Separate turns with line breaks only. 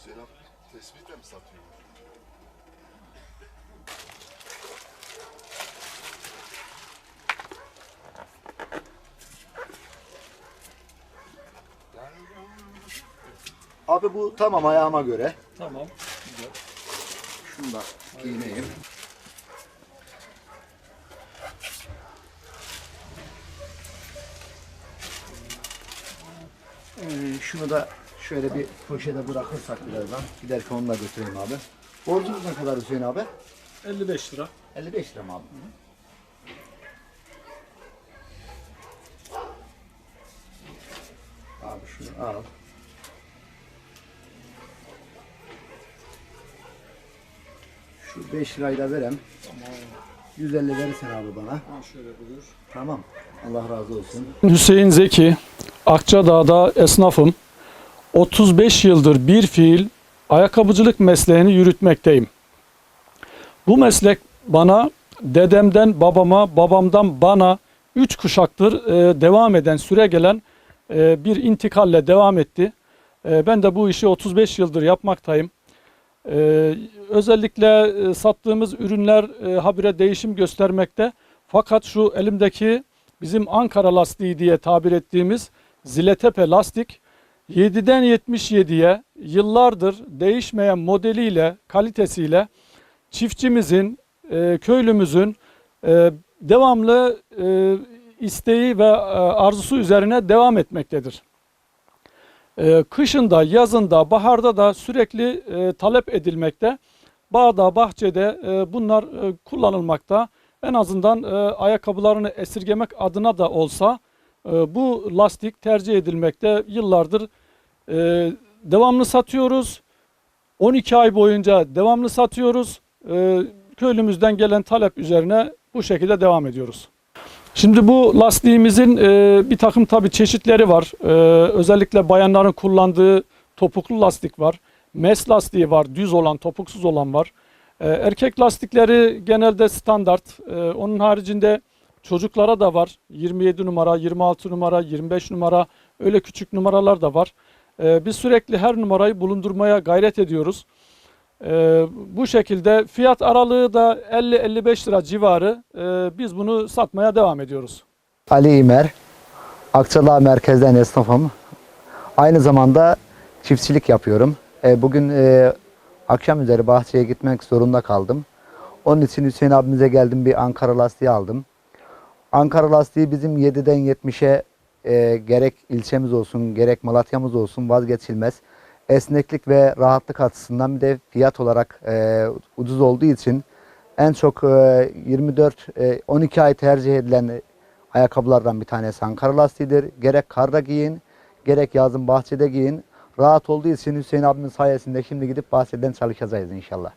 Abi tespitle mi satıyor?
Abi bu tamam ayağıma göre.
Tamam. Güzel.
Şunu da giyineyim. Ee, şunu da şöyle bir poşete bırakırsak birazdan. Giderken onu da götüreyim abi. Borcumuz ne kadar Hüseyin abi?
55 lira.
55 lira mı abi? Abi şunu al. Şu 5 lirayı da verem.
Tamam.
150 verirsen abi bana.
Ha şöyle buyur.
Tamam. Allah razı olsun.
Hüseyin Zeki, Akçadağ'da esnafım. 35 yıldır bir fiil ayakkabıcılık mesleğini yürütmekteyim. Bu meslek bana dedemden babama, babamdan bana 3 kuşaktır e, devam eden, süre gelen e, bir intikalle devam etti. E, ben de bu işi 35 yıldır yapmaktayım. E, özellikle e, sattığımız ürünler e, habire değişim göstermekte. Fakat şu elimdeki bizim Ankara lastiği diye tabir ettiğimiz Ziletepe lastik 7'den 77'ye yıllardır değişmeyen modeliyle, kalitesiyle çiftçimizin, e, köylümüzün e, devamlı e, isteği ve e, arzusu üzerine devam etmektedir. E, kışında, yazında, baharda da sürekli e, talep edilmekte. Bağda, bahçede e, bunlar e, kullanılmakta. En azından e, ayakkabılarını esirgemek adına da olsa e, bu lastik tercih edilmekte. Yıllardır e, devamlı satıyoruz. 12 ay boyunca devamlı satıyoruz. E, köylümüzden gelen talep üzerine bu şekilde devam ediyoruz. Şimdi bu lastiğimizin e, bir takım tabi çeşitleri var. E, özellikle bayanların kullandığı topuklu lastik var. Mes lastiği var, düz olan, topuksuz olan var. E, erkek lastikleri genelde standart. E, onun haricinde çocuklara da var. 27 numara, 26 numara, 25 numara öyle küçük numaralar da var. E, biz sürekli her numarayı bulundurmaya gayret ediyoruz. E, bu şekilde fiyat aralığı da 50-55 lira civarı. E, biz bunu satmaya devam ediyoruz.
Ali İmer, Akçadağ merkezden esnafım. Aynı zamanda çiftçilik yapıyorum. E, bugün e, akşam üzeri bahçeye gitmek zorunda kaldım. Onun için Hüseyin abimize geldim bir Ankara lastiği aldım. Ankara lastiği bizim 7'den 70'e e, gerek ilçemiz olsun gerek Malatya'mız olsun vazgeçilmez. Esneklik ve rahatlık açısından bir de fiyat olarak e, ucuz olduğu için en çok e, 24 e, 12 ay tercih edilen ayakkabılardan bir tanesi Ankara lastiğidir. Gerek karda giyin, gerek yazın bahçede giyin. Rahat olduğu için Hüseyin abimin sayesinde şimdi gidip bahçeden çalışacağız inşallah.